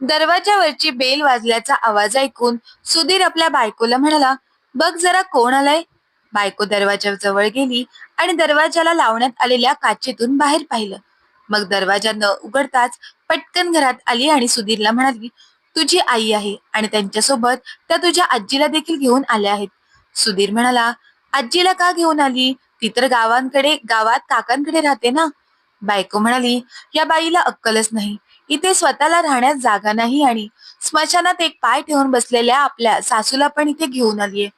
दरवाजावरची bell वाजल्याचा आवाज ऐकून सुधीर आपल्या बायकोला म्हणाला बघ जरा कोण आलाय. बायको दरवाजा जवळ गेली आणि दरवाजाला लावण्यात आलेल्या काचेतून बाहेर पाहिलं. मग दरवाजा न उघडताच पटकन घरात आली आणि सुधीरला म्हणाली तुझी आई आहे आणि त्यांच्यासोबत त्या तुझ्या आजीला देखील घेऊन आल्या आहेत. सुधीर म्हणाला आजीला का घेऊन आली? ती तर गावांकडे गावात काकांकडे राहते ना. बायको म्हणाली या बाईला अक्कलच नाही. इथे स्वतःला राहण्यास जागा नाही आणि स्मशानात एक पाय ठेवून बसलेल्या आपल्या सासूला पण इथे घेऊन आलीये.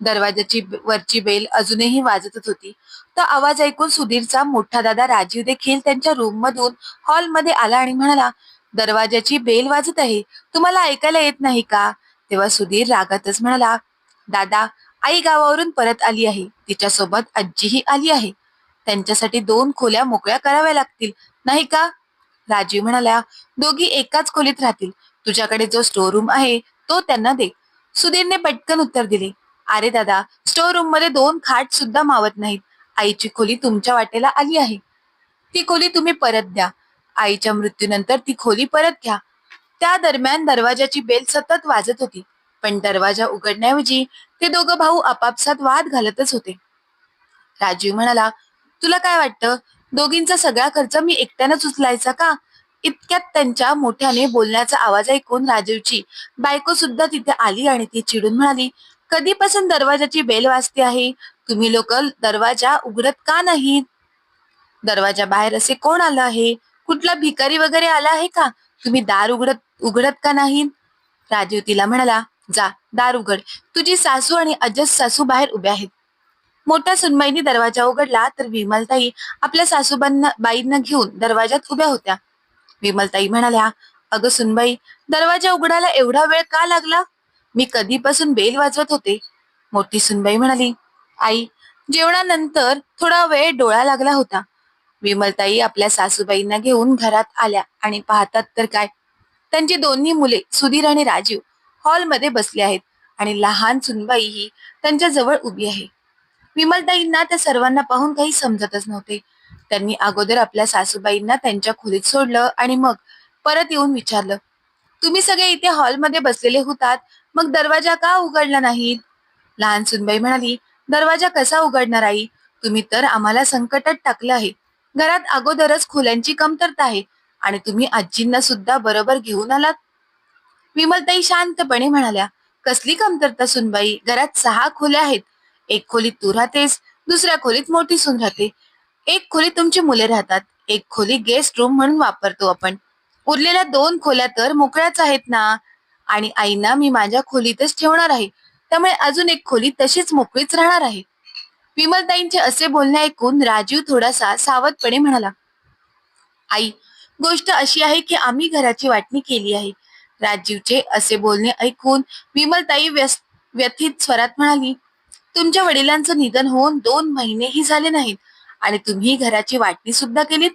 दरवाजाची वरची बेल अजूनही वाजतच होती. तो आवाज ऐकून सुधीरचा मोठा दादा राजीव देखील त्यांच्या रूम मधून हॉलमध्ये आला आणि म्हणाला दरवाजाची बेल वाजत आहे. तुम्हाला ऐकायला येत नाही का? तेव्हा सुधीर रागातच म्हणाला दादा आई गावावरून परत आली आहे. तिच्यासोबत आजीही आली आहे. त्यांच्यासाठी दोन खोल्या मोकळ्या कराव्या लागतील. नाही का? राजीव म्हणाल्या दोघी एकाच खोलीत राहतील. तुझ्याकडे जो स्टोर रूम आहे तो त्यांना दे. सुधीरने पटकन उत्तर दिले अरे दादा स्टोर रूममध्ये दोन खाट सुद्धा मावत नाहीत. आईची खोली तुमच्या वाटेला आली आहे. ती खोली तुम्ही परत द्या. आईच्या मृत्यूनंतर ती खोली परत घ्या. त्या दरम्यान दरवाजाची बेल सतत वाजत होती पण दरवाजा उघडण्याऐवजी ते दोघं भाऊ आपापसात वाद घालतच होते. राजीव म्हणाला तुला काय वाटतं? दोघींचा सगळा खर्च मी एकट्यानंच उचलायचा का? इतक्यात त्यांच्या मोठ्याने बोलण्याचा आवाज ऐकून राजीवची बायको सुद्धा तिथे आली आणि ती चिडून म्हणाली कधीपासून दरवाजाची बेल वाजते आहे? तुम्ही लोक दरवाजा उघडत का नाहीत? दरवाजा बाहेर असे कोण आलं आहे? कुठला भिकारी वगैरे आला आहे का? तुम्ही दार उघडत उघडत का नाही राजीव तिला म्हणाला जा दार उघड. तुझी सासू आणि अजस सासू बाहेर उभ्या आहेत. मोठ्या सुनबाईंनी दरवाजा उघडला तर विमलताई आपल्या सासूबांना बाईंना घेऊन दरवाजात उभ्या होत्या. विमलताई म्हणाल्या अगं सुनबाई दरवाजा उघडायला एवढा वेळ का लागला? मी कधीपासून बेल वाजवत होते. मोठी सुनबाई म्हणाली आई जेवणानंतर थोडा वेळ डोळा लागला होता. विमलताई आपल्या सासूबाईंना घेऊन घरात आल्या आणि पाहतात तर काय? त्यांची दोन्ही मुले सुधीर आणि राजीव हॉलमध्ये बसले आहेत आणि लहान सुनबाई ही त्यांच्या जवळ उभी आहे. विमलताईंना त्या सर्वांना पाहून काही समजतच नव्हते. त्यांनी अगोदर आपल्या सासूबाईंना त्यांच्या खोलीत सोडलं आणि मग परत येऊन विचारलं तुम्ही सगळे इथे हॉलमध्ये बसलेले होतात मग दरवाजा का उघडला नाहीत? लहान सुनबाई म्हणाली दरवाजा कसा उघडणार आई? तुम्ही तर आम्हाला संकटात टाकलं आहे. घरात अगोदरच खोल्यांची कमतरता आहे आणि तुम्ही आजींना सुद्धा बरोबर घेऊन आलात. विमलताई शांतपणे म्हणाल्या कसली कमतरता सुनबाई? घरात सहा खोल्या आहेत. एक खोलीत तू राहतेस दुसऱ्या खोलीत मोठी सून राहते. एक खोलीत तुमची मुले राहतात एक खोली गेस्ट रूम म्हणून वापरतो आपण. उरलेल्या दोन खोल्या तर मोकळ्याच आहेत ना? आणि आईना मी माझ्या खोलीतच ठेवणार आहे. त्यामुळे अजून एक खोली तशीच मोकळीच राहणार आहे. विमलताईंचे असे बोलणे ऐकून राजीव थोडासा सावधपणे म्हणाला आई गोष्ट अशी आहे की आम्ही घराची वाटणी केली आहे. राजीवचे असे बोलणे ऐकून विमलताई व्यस व्यथित स्वरात म्हणाली तुमच्या वडिलांचं निधन होऊन दोन महिनेही झाले नाहीत. आणि तुम्ही घराची वाटणी सुद्धा केलीत.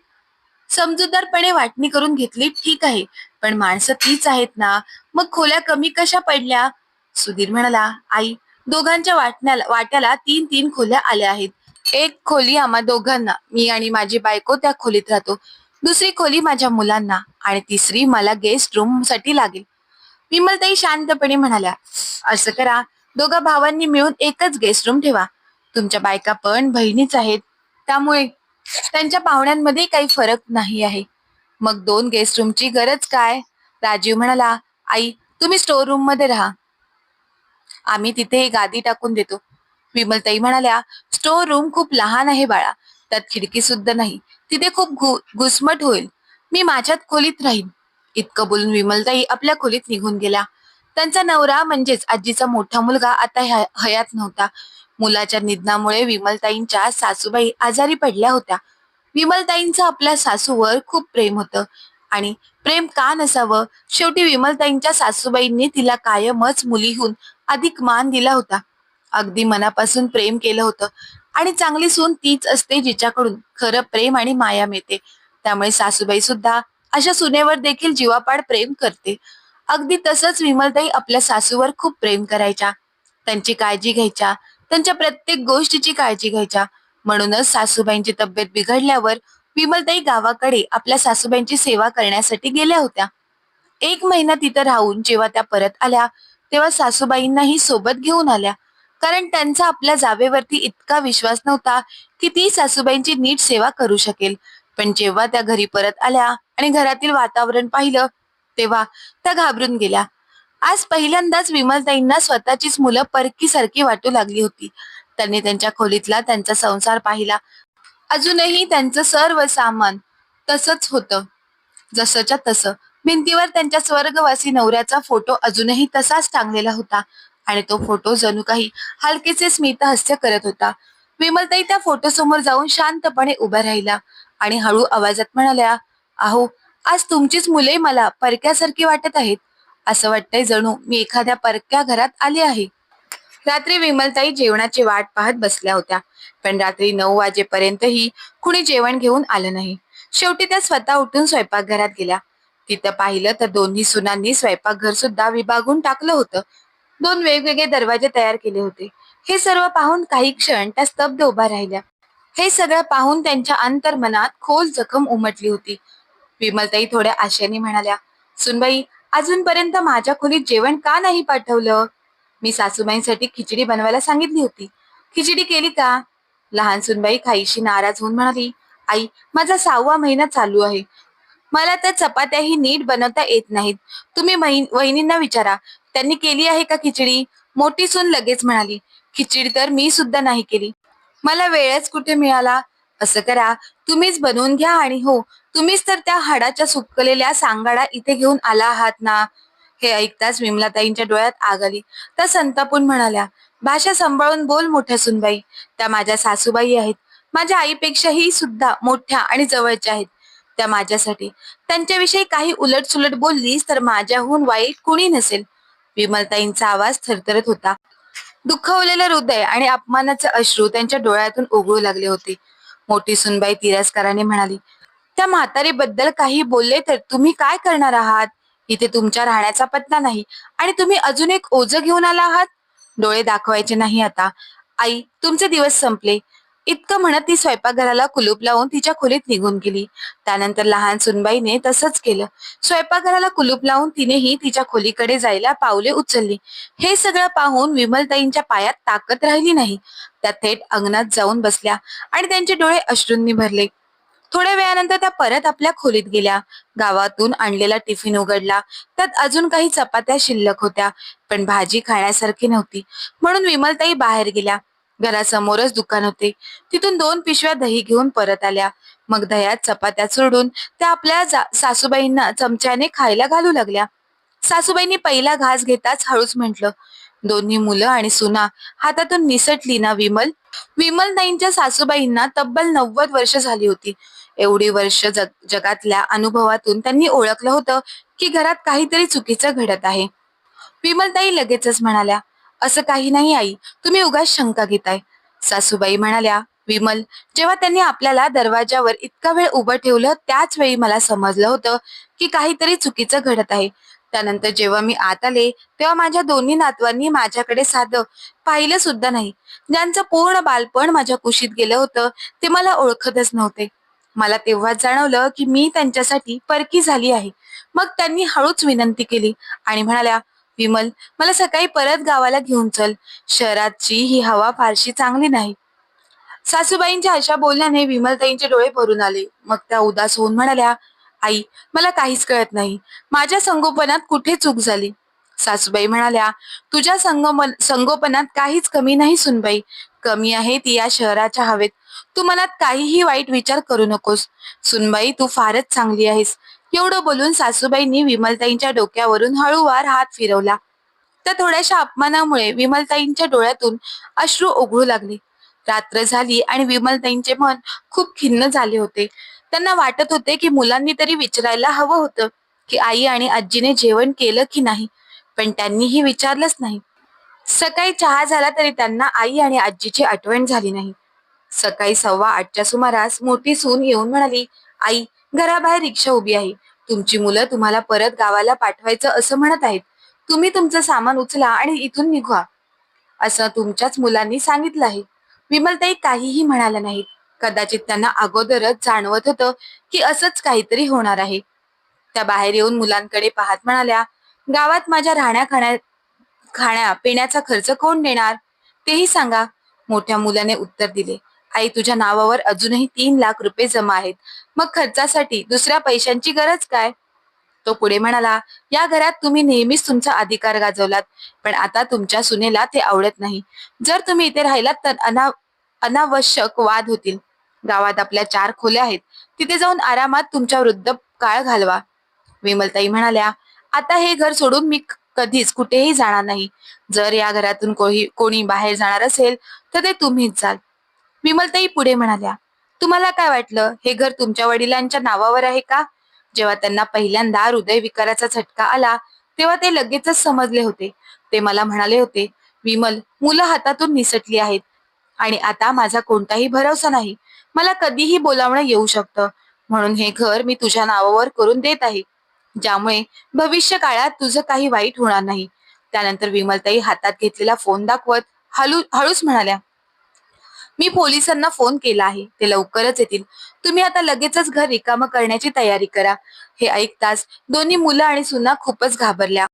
समजूतदारपणे वाटणी करून घेतली ठीक आहे. पण माणसं तीच आहेत ना. मग खोल्या कमी कशा पडल्या? सुधीर म्हणाला आई दोघांच्या वाटण्याला वाट्याला तीन तीन खोल्या आल्या आहेत. एक खोली आम्हा दोघांना मी आणि माझी बायको त्या खोलीत राहतो. दुसरी खोली माझ्या मुलांना आणि तिसरी मला गेस्ट रूमसाठी लागेल. विमलताई शांतपणे म्हणाल्या असं करा. दोघा भावांनी मिळून एकच गेस्ट रूम ठेवा. तुमच्या बायका पण बहिणीच आहेत. त्यामुळे त्यांच्या पाहुण्यांमध्ये काही फरक नाही आहे. मग दोन गेस्ट रूमची गरज काय? राजीव म्हणाला आई तुम्ही स्टोर रूममध्ये राहा. आम्ही तिथे गादी टाकून देतो. विमलताई म्हणाल्या स्टोर रूम खूप लहान आहे बाळा. त्यात खिडकी सुद्धा नाही. तिथे खूप घु- घुसमट होईल. मी माझ्यात खोलीत राहीन. इतकं बोलून विमलताई आपल्या खोलीत निघून गेल्या त्यांचा नवरा म्हणजेच आजीचा मोठा मुलगा आता हयात नव्हता. मुलाच्या निधनामुळे विमलताईंच्या सासूबाई आजारी पडल्या होत्या. विमलताईंचं आपल्या सासूवर खूप प्रेम होतं आणि प्रेम का नसावं? शेवटी विमलताईंच्या सासूबाईंनी तिला कायमच मुलीहून अधिक मान दिला होता. अगदी मनापासून प्रेम केलं होतं आणि चांगली सून तीच असते जिच्याकडून खरं प्रेम आणि माया मिळते. त्यामुळे सासूबाई सुद्धा अशा सुनेवर देखील जीवापाड प्रेम करते. अगदी तसंच विमलताई आपल्या सासूवर खूप प्रेम करायच्या. त्यांची काळजी घ्यायच्या. त्यांच्या प्रत्येक गोष्टीची काळजी घ्यायच्या. म्हणूनच सासूबाईंची तब्येत बिघडल्यावर विमलताई गावाकडे आपल्या सासूबाईंची सेवा करण्यासाठी गेल्या होत्या. एक महिना तिथं राहून जेव्हा त्या परत आल्या तेव्हा सासूबाईंनाही सोबत घेऊन आल्या. कारण त्यांचा आपल्या जावेवरती इतका विश्वास नव्हता की ती सासूबाईंची नीट सेवा करू शकेल. पण जेव्हा त्या घरी परत आल्या आणि घरातील वातावरण पाहिलं तेव्हा त्या घाबरून गेल्या. आज पहिल्यांदाच विमलताईंना स्वतःचीच मुलं परकीसारखी वाटू लागली होती. त्यांनी त्यांच्या खोलीतला त्यांचा संसार पाहिला. अजूनही त्यांचं सर्व सामान तसंच होतं. जसंच्या तसं. भिंतीवर त्यांच्या स्वर्गवासी नवऱ्याचा फोटो अजूनही तसाच टांगलेला होता आणि तो फोटो जणू काही हलकेचे स्मितहास्य करत होता. विमलताई त्या फोटो समोर जाऊन शांतपणे उभा राहिला आणि हळू आवाजात म्हणाल्या अहो आज तुमचीच मुले मला परक्यासारखी वाटत आहेत. असं वाटतंय जणू मी एखाद्या परक्या घरात आली आहे. रात्री विमलताई जेवणाची वाट पाहत बसल्या होत्या. पण रात्री नऊ वाजेपर्यंतही कुणी जेवण घेऊन आलं नाही. शेवटी त्या स्वतः उठून स्वयंपाकघरात गेल्या. तिथं पाहिलं तर दोन्ही सुनांनी स्वयंपाकघर सुद्धा विभागून टाकलं होतं. दोन वेगवेगळे दरवाजे तयार केले होते. हे सर्व पाहून काही क्षण त्या स्तब्ध उभा राहिल्या. हे सगळं पाहून त्यांच्या अंतर्मनात खोल जखम उमटली होती. विमलताई थोड्या आशेने म्हणाल्या सुनबाई अजूनपर्यंत माझ्या खोलीत जेवण का नाही पाठवलं? मी सासूबाईंसाठी खिचडी बनवायला सांगितली होती. खिचडी केली का? लहान सुनबाई खाईशी नाराज होऊन म्हणाली आई माझा सहावा महिना चालू आहे. मला तर चपात्याही नीट बनवता येत नाहीत. तुम्ही वहिनींना विचारा. त्यांनी केली आहे का खिचडी? मोठी सून लगेच म्हणाली खिचडी तर मी सुद्धा नाही केली. मला वेळच कुठे मिळाला? असं करा. तुम्हीच बनवून घ्या आणि हो तुम्हीच तर त्या हाडाच्या सुकलेल्या सांगाडा इथे घेऊन आला आहात ना? हे ऐकताच विमलाताईंच्या डोळ्यात आग आली. त्या संतापून म्हणाल्या भाषा सांभाळून बोल मोठ्या सुनबाई. त्या माझ्या सासूबाई आहेत. माझ्या आईपेक्षाही सुद्धा मोठ्या आणि जवळच्या आहेत. त्या माझ्यासाठी. त्यांच्याविषयी काही उलट सुलट बोललीस तर माझ्याहून वाईट कुणी नसेल. विमलताईंचा आवाज थरथरत होता. दुःखवलेलं हृदय आणि अपमानाचे अश्रू त्यांच्या डोळ्यातून ओघळू लागले होते. मोठी सुनबाई तिरस्काराने म्हणाली त्या म्हातारीबद्दल काही बोलले तर तुम्ही काय करणार आहात? इथे तुमच्या राहण्याचा पत्ता नाही आणि तुम्ही अजून एक ओझ घेऊन आला आहात? डोळे दाखवायचे नाही आता. आई तुमचे दिवस संपले. इतकं म्हणत ती स्वयंपाकघराला कुलूप लावून तिच्या खोलीत निघून गेली. त्यानंतर लहान सुनबाईने तसंच केलं. स्वयंपाकघराला कुलूप लावून तिनेही तिच्या खोलीकडे जायला पावले उचलली. हे सगळं पाहून विमलताईंच्या पायात ताकद राहिली नाही. त्या थेट अंगणात जाऊन बसल्या आणि त्यांचे डोळे अश्रूंनी भरले. थोड्या वेळानंतर त्या परत आपल्या खोलीत गेल्या. गावातून आणलेला टिफिन उघडला. त्यात अजून काही चपात्या शिल्लक होत्या पण भाजी खाण्यासारखी नव्हती. म्हणून विमलताई बाहेर गेल्या. घरासमोरच दुकान होते. तिथून दोन पिशव्या दही घेऊन परत आल्या. मग दह्यात चपात्या सोडून त्या आपल्या सासूबाईंना चमच्याने खायला घालू लागल्या. सासूबाईंनी पहिला घास घेताच हळूच म्हटलं दोन्ही मुलं आणि सुना हातातून निसटली ना विमल? विमलताईंच्या सासूबाईंना तब्बल नव्वद वर्ष झाली होती. एवढी वर्ष जग जगातल्या अनुभवातून त्यांनी ओळखलं होतं की घरात काहीतरी चुकीचं घडत आहे. विमलताई लगेचच म्हणाल्या असं काही नाही आई. तुम्ही उगाच शंका घेताय. सासूबाई म्हणाल्या विमल जेव्हा त्यांनी आपल्याला दरवाजावर इतका वेळ उभं ठेवलं त्याच वेळी मला समजलं होतं की काहीतरी चुकीचं घडत आहे. त्यानंतर जेव्हा मी आत आले तेव्हा माझ्या दोन्ही नातवांनी माझ्याकडे साधं पाहिलं सुद्धा नाही. ज्यांचं पूर्ण बालपण माझ्या कुशीत गेलं होतं ते मला ओळखतच नव्हते. मला तेव्हाच जाणवलं की मी त्यांच्यासाठी परकी झाली आहे. मग त्यांनी हळूच विनंती केली आणि म्हणाल्या विमल मला सकाळी परत गावाला घेऊन चल. शहराची ही हवा फारशी चांगली नाही. सासूबाईंच्या अशा बोलण्याने विमलताईंचे डोळे भरून आले. मग त्या उदास होऊन म्हणाल्या आई मला काहीच कळत नाही. माझ्या संगोपनात कुठे चूक झाली? सासूबाई म्हणाल्या तुझ्या संगोपन संगोपनात काहीच कमी नाही सुनबाई. कमी आहे ती या शहराच्या हवेत. तू मनात काहीही वाईट विचार करू नकोस. सुनबाई तू फारच चांगली आहेस. एवढं बोलून सासूबाईंनी विमलताईंच्या डोक्यावरून हळूवार हात फिरवला. त्या थोड्याशा अपमानामुळे विमलताईंच्या डोळ्यातून अश्रू ओघळू लागले. रात्र झाली आणि विमलताईंचे मन खूप खिन्न झाले होते. त्यांना वाटत होते की मुलांनी तरी विचारायला हवं होतं की आई आणि आजीने जेवण केलं की नाही पण त्यांनीही विचारलंच नाही. सकाळी चहा झाला तरी त्यांना आई आणि आजीची आठवण झाली नाही. सकाळी सव्वा आठच्या सुमारास मोठी सून येऊन म्हणाली आई घराबाहेर रिक्षा उभी आहे. तुमची मुलं तुम्हाला परत गावाला पाठवायचं असं म्हणत आहेत. तुम्ही तुमचं सामान उचला आणि इथून निघवा. असं तुमच्याच मुलांनी सांगितलं आहे. विमलताई काहीही म्हणाल्या नाहीत. कदाचित त्यांना अगोदरच जाणवत होतं की असंच काहीतरी होणार आहे. त्या बाहेर येऊन मुलांकडे पाहत म्हणाल्या गावात माझ्या राहण्या खाण्या खाण्या पिण्याचा खर्च कोण देणार? तेही सांगा. मोठ्या मुलाने उत्तर दिले आई तुझ्या नावावर अजूनही तीन लाख रुपये जमा आहेत. मग खर्चासाठी दुसऱ्या पैशांची गरज काय? तो पुढे म्हणाला या घरात तुम्ही नेहमीच तुमचा अधिकार गाजवलात पण आता तुमच्या सुनेला ते आवडत नाही. जर तुम्ही इथे राहिलात तर अना अनावश्यक वाद होतील. गावात आपल्या चार खोल्या आहेत. तिथे जाऊन आरामात तुमच्या वृद्ध काळ घालवा. विमलताई म्हणाल्या आता हे घर सोडून मी कधीच कुठेही जाणार नाही. जर या घरातून कोणी बाहेर जाणार असेल तर ते तुम्हीच जाल. विमलताई पुढे म्हणाल्या तुम्हाला काय वाटलं? हे घर तुमच्या वडिलांच्या नावावर आहे का? जेव्हा त्यांना पहिल्यांदा हृदय विकाराचा झटका आला तेव्हा ते लगेचच समजले होते. ते मला म्हणाले होते विमल मुलं हातातून निसटली आहेत आणि आता माझा कोणताही भरोसा नाही. मला कधीही बोलावणं येऊ शकतं. म्हणून हे घर मी तुझ्या नावावर करून देत आहे. ज्यामुळे भविष्य काळात तुझं काही वाईट होणार नाही. त्यानंतर विमलताई हातात घेतलेला फोन दाखवत हळू हळूच म्हणाल्या मी पोलिसांना फोन केला आहे. ते लवकरच येतील. तुम्ही आता लगेचच घर रिकामं करण्याची तयारी करा. हे ऐकताच दोन्ही मुलं आणि सुना खूपच घाबरल्या.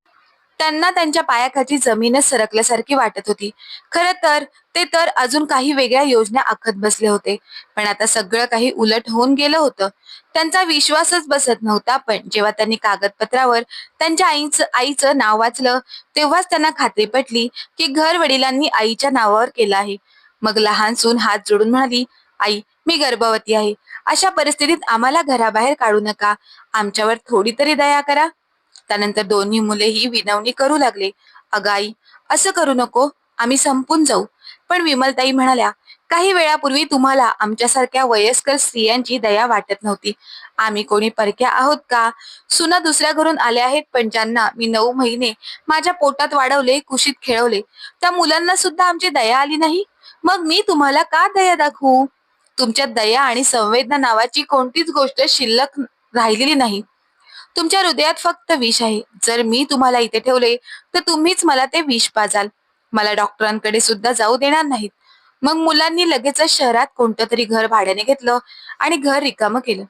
त्यांना त्यांच्या पायाखाची जमीनच सरकल्यासारखी वाटत होती. खर तर ते तर अजून काही वेगळ्या योजना आखत बसले होते. पण आता सगळं काही उलट होऊन गेलं होतं. त्यांचा विश्वासच बसत नव्हता पण जेव्हा त्यांनी कागदपत्रावर त्यांच्या आईचं आईचं नाव वाचलं तेव्हाच त्यांना खात्री पटली की घर वडिलांनी आईच्या नावावर केलं आहे. मग लहान सून हात जोडून म्हणाली आई मी गर्भवती आहे. अशा परिस्थितीत आम्हाला घराबाहेर काढू नका. आमच्यावर थोडी तरी दया करा. त्यानंतर दोन्ही मुलेही विनवणी करू लागले. अगाई आई असं करू नको. आम्ही संपून जाऊ. पण विमलताई म्हणाल्या काही वेळापूर्वी तुम्हाला आमच्यासारख्या वयस्कर स्त्रियांची दया वाटत नव्हती. आम्ही कोणी परक्या आहोत का? सुना दुसऱ्या घरून आल्या आहेत पण ज्यांना मी नऊ महिने माझ्या पोटात वाढवले कुशीत खेळवले त्या मुलांना सुद्धा आमची दया आली नाही? मग मी तुम्हाला का दया दाखवू? तुमच्या दया आणि संवेदना नावाची कोणतीच गोष्ट शिल्लक राहिलेली नाही. तुमच्या हृदयात फक्त विष आहे. जर मी तुम्हाला इथे ठेवले तर तुम्हीच मला ते विष पाजाल. मला डॉक्टरांकडे सुद्धा जाऊ देणार नाहीत. मग मुलांनी लगेचच शहरात कोणतं तरी घर भाड्याने घेतलं आणि घर रिकामं केलं.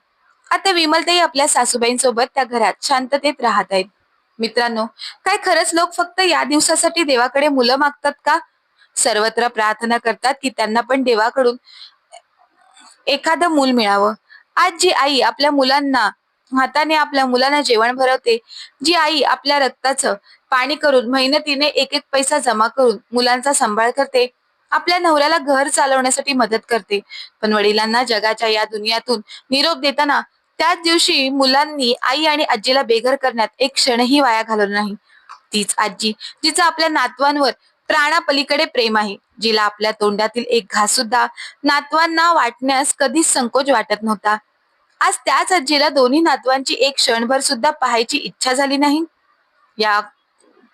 आता विमलताई आपल्या सासूबाईंसोबत त्या घरात शांततेत राहत आहेत. मित्रांनो काय खरंच लोक फक्त या दिवसासाठी देवाकडे मुलं मागतात का? सर्वत्र प्रार्थना करतात की त्यांना पण देवाकडून एखादं मूल मिळावं. आज जी आई आपल्या मुलांना हाताने आपल्या मुलांना जेवण भरवते जी आई आपल्या रक्ताचं पाणी करून मेहनतीने एक एक पैसा जमा करून मुलांचा सांभाळ करते आपल्या नवऱ्याला घर चालवण्यासाठी मदत करते. पण वडिलांना जगाच्या या दुनियातून निरोप देताना त्याच दिवशी मुलांनी आई आणि आजीला बेघर करण्यात एक क्षणही वाया घालवला नाही. तीच आजी जिचा आपल्या नातवांवर प्राणापलीकडे प्रेम आहे जिला आपल्या तोंडातील एक घास सुद्धा नातवांना वाटण्यास कधीच संकोच वाटत नव्हता. आज त्याच आजीला दोन्ही नातवांची एक क्षणभर सुद्धा पाहायची इच्छा झाली नाही. या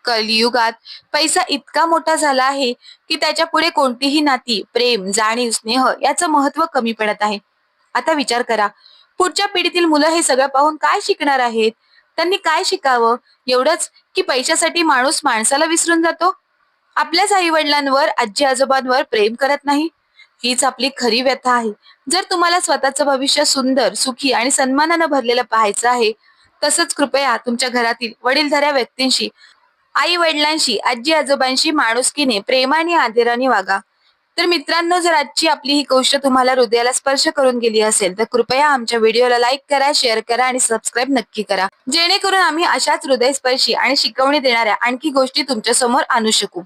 कलियुगात पैसा इतका मोठा झाला आहे की त्याच्या पुढे कोणतीही नाती प्रेम जाणीव स्नेह याचं महत्त्व कमी पडत आहे. आता विचार करा पुढच्या पिढीतील मुलं हे सगळं पाहून काय शिकणार आहेत? त्यांनी काय शिकावं? एवढंच की पैशासाठी माणूस माणसाला विसरून जातो? आपल्याच आई वडिलांवर आजी आजोबांवर प्रेम करत नाही. हीच आपली खरी व्यथा आहे. जर तुम्हाला स्वतःचं भविष्य सुंदर सुखी आणि सन्मानानं भरलेलं पाहायचं आहे तसंच कृपया तुमच्या घरातील वडीलधाऱ्या व्यक्तींशी आई वडिलांशी आजी आजोबांशी माणुसकीने प्रेमाने आदराने वागा. तर मित्रांनो जर आजची आपली ही गोष्ट तुम्हाला हृदयाला स्पर्श करून गेली असेल तर कृपया आमच्या व्हिडिओला लाईक करा शेअर करा आणि सबस्क्राईब नक्की करा. जेणेकरून आम्ही अशाच हृदयस्पर्शी आणि शिकवणी देणाऱ्या आणखी गोष्टी तुमच्यासमोर आणू शकू.